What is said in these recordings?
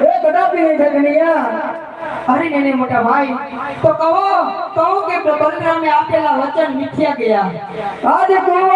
એ બધા પીને છે કનૈયા અરે ને મોટા ભાઈ, તો કહો કહો કે બલરામે આપેલા વચન મિથ્યા ગયા. આજે કુવામાં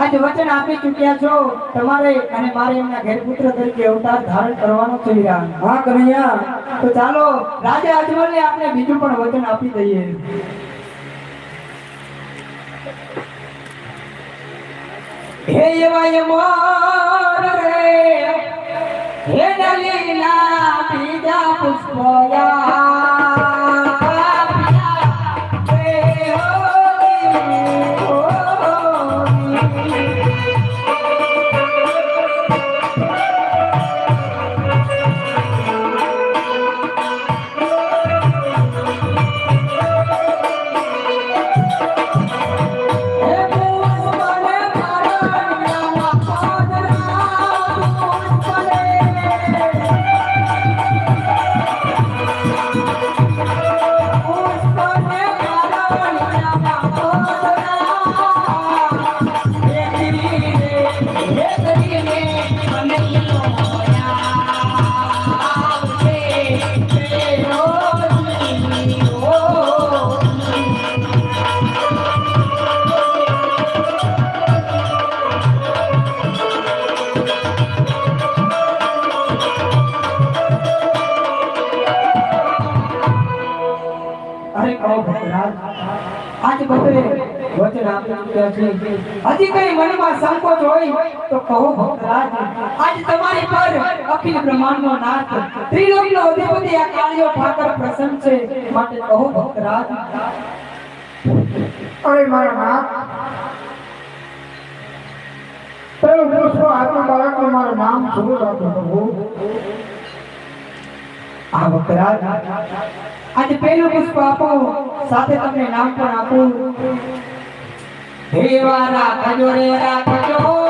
આજે વચન આપી ચૂક્યા છો. તમારે અને મારે એમના ઘેર પુત્ર તરીકે અવતાર ધારણ કરવાનો છે હા કનૈયા. તો ચાલો રાજા અજમલને આપણે બીજું પણ વચન આપી દઈએ. હે એવા યમોર રે હે નલીલા બીજા પુષ્પયા. આજ બપોરે વચન આપ્યા છે. હજી કઈ મનમાં સંકોચ હોય તો કહો ભક્તરાજ, આજ તમારી પર અખિલ બ્રહ્માંડનો નાથ, ત્રિલોકનો અધિપતિ આ કાળિયો ઠાકર પ્રસન્ન છે માટે કહો ભક્તરાજ. અરે મારા નાથ, પેલું પુષ્પ આત્મ બાળકનું મારું નામ શું રાખો પ્રભુ આ ભક્તરાજ. આજે પહેલું પુષ્પ આપો, સાથે તમને નામ પણ આપું. વારા કજોરે રા રાખજો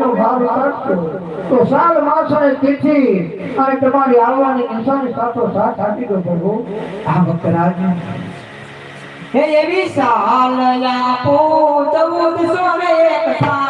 ભૂમિનો ભાવ ઉતારશો તો સાલ માસને તિથિ અને તમારી આવવાની નિશાની સાથો સાથ આપી દો પ્રભુ. આ ભક્તરાજ હે એવી સાલ આપો ચૌદસો ને એક સાલ